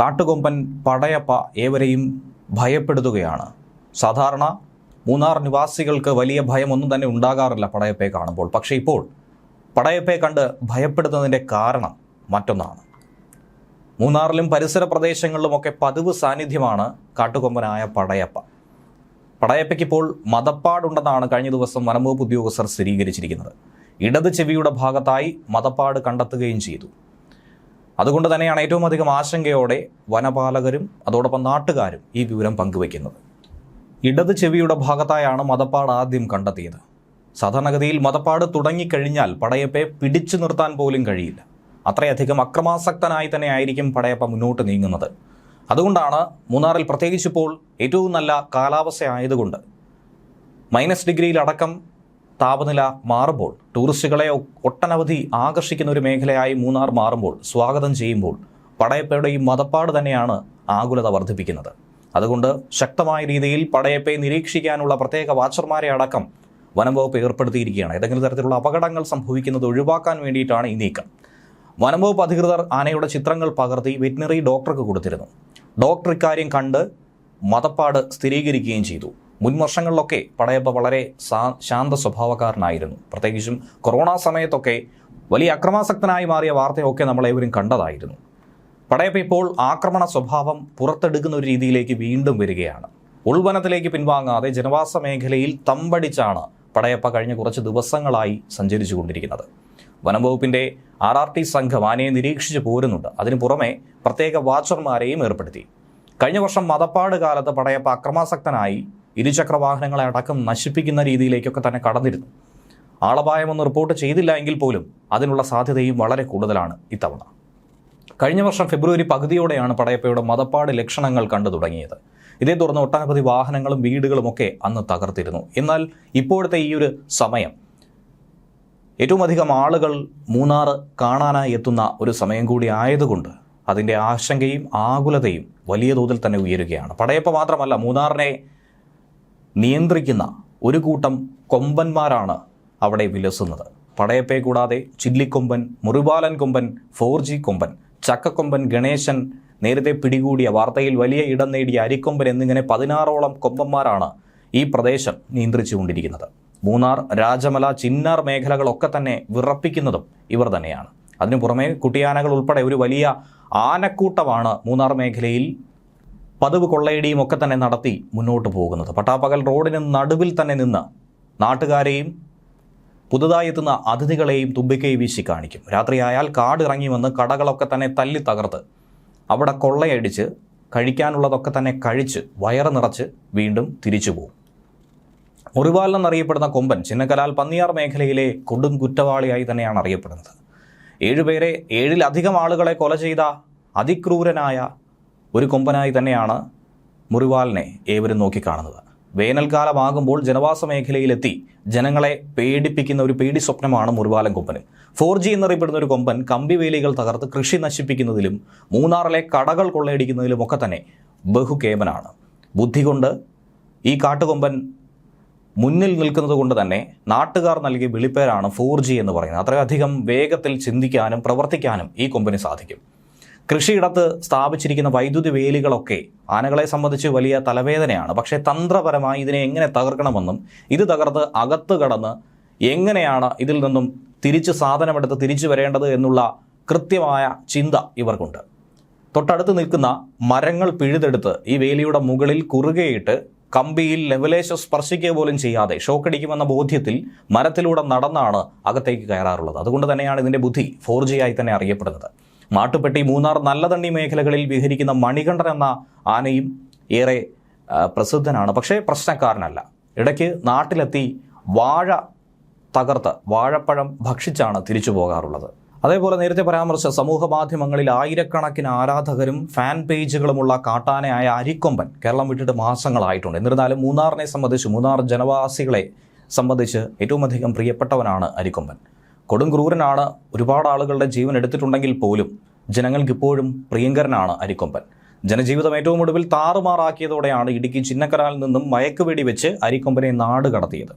കാട്ടുകൊമ്പൻ പടയപ്പ ഏവരെയും ഭയപ്പെടുത്തുകയാണ്. സാധാരണ മൂന്നാർ നിവാസികൾക്ക് വലിയ ഭയമൊന്നും തന്നെ ഉണ്ടാകാറില്ല പടയപ്പയെ കാണുമ്പോൾ. പക്ഷേ ഇപ്പോൾ പടയപ്പയെ കണ്ട് ഭയപ്പെടുത്തുന്നതിന്റെ കാരണം മറ്റൊന്നാണ്. മൂന്നാറിലും പരിസര പ്രദേശങ്ങളിലുമൊക്കെ പതിവ് സാന്നിധ്യമാണ് കാട്ടുകൊമ്പനായ പടയപ്പ. പടയപ്പയ്ക്ക് ഇപ്പോൾ മതപ്പാടുണ്ടെന്നാണ് കഴിഞ്ഞ ദിവസം വനംവകുപ്പ് ഉദ്യോഗസ്ഥർ സ്ഥിരീകരിച്ചിരിക്കുന്നത്. ഇടത് ചെവിയുടെ ഭാഗത്തായി മതപ്പാട് കണ്ടെത്തുകയും ചെയ്തു. അതുകൊണ്ട് തന്നെയാണ് ഏറ്റവും അധികം ആശങ്കയോടെ വനപാലകരും അതോടൊപ്പം നാട്ടുകാരും ഈ വിവരം പങ്കുവയ്ക്കുന്നത്. ഇടത് ചെവിയുടെ ഭാഗത്തായാണ് മതപ്പാട് ആദ്യം കണ്ടെത്തിയത്. സാധാരണഗതിയിൽ മതപ്പാട് തുടങ്ങിക്കഴിഞ്ഞാൽ പടയപ്പയെ പിടിച്ചു നിർത്താൻ പോലും കഴിയില്ല. അത്രയധികം അക്രമാസക്തനായി തന്നെ ആയിരിക്കും പടയപ്പ മുന്നോട്ട് നീങ്ങുന്നത്. അതുകൊണ്ടാണ് മൂന്നാറിൽ പ്രത്യേകിച്ചിപ്പോൾ ഏറ്റവും നല്ല കാലാവസ്ഥ ആയതുകൊണ്ട് മൈനസ് ഡിഗ്രിയിലടക്കം താപനില മാറുമ്പോൾ ടൂറിസ്റ്റുകളെ ഒട്ടനവധി ആകർഷിക്കുന്ന ഒരു മേഖലയായി മൂന്നാർ മാറുമ്പോൾ സ്വാഗതം ചെയ്യുമ്പോൾ പടയപ്പയുടെ ഈ മതപ്പാട് തന്നെയാണ് ആകുലത വർദ്ധിപ്പിക്കുന്നത്. അതുകൊണ്ട് ശക്തമായ രീതിയിൽ പടയപ്പയെ നിരീക്ഷിക്കാനുള്ള പ്രത്യേക വാച്ചർമാരെ അടക്കം വനം വകുപ്പ് ഏർപ്പെടുത്തിയിരിക്കുകയാണ്. ഏതെങ്കിലും തരത്തിലുള്ള അപകടങ്ങൾ സംഭവിക്കുന്നത് ഒഴിവാക്കാൻ വേണ്ടിയിട്ടാണ് ഈ നീക്കം. വനം വകുപ്പ് അധികൃതർ ആനയുടെ ചിത്രങ്ങൾ പകർത്തി വെറ്റിനറി ഡോക്ടർക്ക് കൊടുത്തിരുന്നു. ഡോക്ടർ ഇക്കാര്യം കണ്ട് മതപ്പാട് സ്ഥിരീകരിക്കുകയും ചെയ്തു. മുൻ വർഷങ്ങളിലൊക്കെ പടയപ്പ വളരെ ശാന്ത സ്വഭാവക്കാരനായിരുന്നു പ്രത്യേകിച്ചും കൊറോണ സമയത്തൊക്കെ വലിയ അക്രമാസക്തനായി മാറിയ വാർത്തയൊക്കെ നമ്മളേവരും കണ്ടതായിരുന്നു. പടയപ്പ ഇപ്പോൾ ആക്രമണ സ്വഭാവം പുറത്തെടുക്കുന്ന ഒരു രീതിയിലേക്ക് വീണ്ടും വരികയാണ്. ഉൾവനത്തിലേക്ക് പിൻവാങ്ങാതെ ജനവാസ മേഖലയിൽ തമ്പടിച്ചാണ് പടയപ്പ കഴിഞ്ഞ കുറച്ച് ദിവസങ്ങളായി സഞ്ചരിച്ചു കൊണ്ടിരിക്കുന്നത് വനംവകുപ്പിന്റെ ആർ ആർ ടി സംഘം ആനയെ നിരീക്ഷിച്ച് പോരുന്നുണ്ട്. അതിനു പുറമെ പ്രത്യേക വാച്ചർമാരെയും ഏർപ്പെടുത്തി. കഴിഞ്ഞ വർഷം മതപ്പാട് കാലത്ത് പടയപ്പ അക്രമാസക്തനായി ഇരുചക്ര വാഹനങ്ങളെ അടക്കം നശിപ്പിക്കുന്ന രീതിയിലേക്കൊക്കെ തന്നെ കടന്നിരുന്നു. ആളപായമൊന്നും റിപ്പോർട്ട് ചെയ്തില്ല എങ്കിൽ പോലും അതിനുള്ള സാധ്യതയും വളരെ കൂടുതലാണ് ഇത്തവണ. കഴിഞ്ഞ വർഷം ഫെബ്രുവരി പകുതിയോടെയാണ് പടയപ്പയുടെ മതപ്പാട് ലക്ഷണങ്ങൾ കണ്ടു തുടങ്ങിയത്. ഇതേ തുടർന്ന് ഒട്ടനവധി വാഹനങ്ങളും വീടുകളുമൊക്കെ അന്ന് തകർത്തിരുന്നു. എന്നാൽ ഇപ്പോഴത്തെ ഈ ഒരു സമയം ഏറ്റവും അധികം ആളുകൾ മൂന്നാർ കാണാനായി എത്തുന്ന ഒരു സമയം കൂടി ആയതുകൊണ്ട് അതിന്റെ ആശങ്കയും ആകുലതയും വലിയ തോതിൽ തന്നെ ഉയരുകയാണ്. പടയപ്പ മാത്രമല്ല മൂന്നാറിനെ നിയന്ത്രിക്കുന്ന ഒരു കൂട്ടം കൊമ്പന്മാരാണ് അവിടെ വിലസുന്നത്. പടയപ്പേ കൂടാതെ ചില്ലിക്കൊമ്പൻ മുറിബാലൻ കൊമ്പൻ ഫോർ ജി കൊമ്പൻ ചക്കക്കൊമ്പൻ ഗണേശൻ നേരത്തെ പിടികൂടിയ വാർത്തയിൽ വലിയ ഇടം നേടിയ അരിക്കൊമ്പൻ എന്നിങ്ങനെ പതിനാറോളം കൊമ്പന്മാരാണ് ഈ പ്രദേശം നിയന്ത്രിച്ചുകൊണ്ടിരിക്കുന്നത്. മൂന്നാർ രാജമല ചിന്നാർ മേഖലകളൊക്കെ തന്നെ വിറപ്പിക്കുന്നതും ഇവർ തന്നെയാണ്. അതിനു പുറമെ കുട്ടിയാനകൾ ഉൾപ്പെടെ ഒരു വലിയ ആനക്കൂട്ടമാണ് മൂന്നാർ മേഖലയിൽ പതിവ് കൊള്ളയടിയും ഒക്കെ തന്നെ നടത്തി മുന്നോട്ട് പോകുന്നത്. പട്ടാപ്പകൽ റോഡിന് നടുവിൽ തന്നെ നിന്ന് നാട്ടുകാരെയും പുതുതായി എത്തുന്ന അതിഥികളെയും തുമ്പിക്കൈ വീശി കാണിക്കും. രാത്രിയായാൽ കാടിറങ്ങി വന്ന് കടകളൊക്കെ തന്നെ തല്ലി തകർത്ത് അവിടെ കൊള്ളയടിച്ച് കഴിക്കാനുള്ളതൊക്കെ തന്നെ കഴിച്ച് വയറ് നിറച്ച് വീണ്ടും തിരിച്ചു പോകും. മുറിവാൽ എന്നറിയപ്പെടുന്ന കൊമ്പൻ ചിന്നക്കലാൽ പന്നിയാർ മേഖലയിലെ കൊടും കുറ്റവാളിയായി തന്നെയാണ് അറിയപ്പെടുന്നത്. ഏഴുപേരെ ഏഴിലധികം ആളുകളെ കൊല ചെയ്ത അതിക്രൂരനായ ഒരു കൊമ്പനായി തന്നെയാണ് മുറിവാലിനെ ഏവരും നോക്കിക്കാണുന്നത്. വേനൽക്കാലമാകുമ്പോൾ ജനവാസ മേഖലയിലെത്തി ജനങ്ങളെ പേടിപ്പിക്കുന്ന ഒരു പേടി സ്വപ്നമാണ് മുറിവാലൻ കൊമ്പന്. ഫോർ ജി എന്നറിയപ്പെടുന്ന ഒരു കൊമ്പൻ കമ്പിവേലികൾ തകർത്ത് കൃഷി നശിപ്പിക്കുന്നതിലും മൂന്നാറിലെ കടകൾ കൊള്ളയടിക്കുന്നതിലും ഒക്കെ തന്നെ ബഹുകേമനാണ് ബുദ്ധി കൊണ്ട് ഈ കാട്ടുകൊമ്പൻ മുന്നിൽ നിൽക്കുന്നത് കൊണ്ട് തന്നെ നാട്ടുകാർ നൽകിയ വിളിപ്പേരാണ് ഫോർ ജി എന്ന് പറയുന്നത്. അത്രയധികം വേഗത്തിൽ ചിന്തിക്കാനും പ്രവർത്തിക്കാനും ഈ കൊമ്പന് സാധിക്കും. കൃഷിയിടത്ത് സ്ഥാപിച്ചിരിക്കുന്ന വൈദ്യുതി വേലികളൊക്കെ ആനകളെ സംബന്ധിച്ച് വലിയ തലവേദനയാണ്. പക്ഷേ തന്ത്രപരമായി ഇതിനെ എങ്ങനെ തകർക്കണമെന്നും ഇത് തകർത്ത് അകത്ത് കടന്ന് എങ്ങനെയാണ് ഇതിൽ നിന്നും തിരിച്ച് സാധനമെടുത്ത് തിരിച്ചു വരേണ്ടത് എന്നുള്ള കൃത്യമായ ചിന്ത ഇവർക്കുണ്ട്. തൊട്ടടുത്ത് നിൽക്കുന്ന മരങ്ങൾ പിഴുതെടുത്ത് ഈ വേലിയുടെ മുകളിൽ കുറുകയിട്ട് കമ്പിയിൽ ലെവലേശം സ്പർശിക്കുക പോലും ചെയ്യാതെ ഷോക്കടിക്കുമെന്ന ബോധ്യത്തിൽ മരത്തിലൂടെ നടന്നാണ് അകത്തേക്ക് കയറാറുള്ളത്. അതുകൊണ്ട് തന്നെയാണ് ഇതിന്റെ ബുദ്ധി ഫോർ ആയി തന്നെ അറിയപ്പെടുന്നത്. മാട്ടുപ്പെട്ടി മൂന്നാർ നല്ലതണ്ണി മേഖലകളിൽ വിഹരിക്കുന്ന മണികണ്ഠൻ എന്ന ആനയും ഏറെ പ്രസിദ്ധനാണ്. പക്ഷേ പ്രശ്നക്കാരനല്ല. ഇടയ്ക്ക് നാട്ടിലെത്തി വാഴ തകർത്ത് വാഴപ്പഴം ഭക്ഷിച്ചാണ് തിരിച്ചു പോകാറുള്ളത്. അതേപോലെ നേരത്തെ പരാമർശ സമൂഹ മാധ്യമങ്ങളിൽ ആയിരക്കണക്കിന് ആരാധകരും ഫാൻ പേജുകളുമുള്ള കാട്ടാനയായ അരിക്കൊമ്പൻ കേരളം വിട്ടിട്ട് മാസങ്ങളായിട്ടുണ്ട്. എന്നിരുന്നാലും മൂന്നാറിനെ സംബന്ധിച്ച് മൂന്നാർ ജനവാസികളെ സംബന്ധിച്ച് ഏറ്റവും അധികം പ്രിയപ്പെട്ടവനാണ് അരിക്കൊമ്പൻ. കൊടും ക്രൂരനാണ് ഒരുപാട് ആളുകളുടെ ജീവൻ എടുത്തിട്ടുണ്ടെങ്കിൽ പോലും ജനങ്ങൾക്കിപ്പോഴും പ്രിയങ്കരനാണ് അരിക്കൊമ്പൻ. ജനജീവിതം ഏറ്റവും ഒടുവിൽ താറുമാറാക്കിയതോടെയാണ് ഇടുക്കി ചിന്നക്കരാലിൽ നിന്നും മയക്കുവെടി വെച്ച് അരിക്കൊമ്പനെ നാട് കടത്തിയത്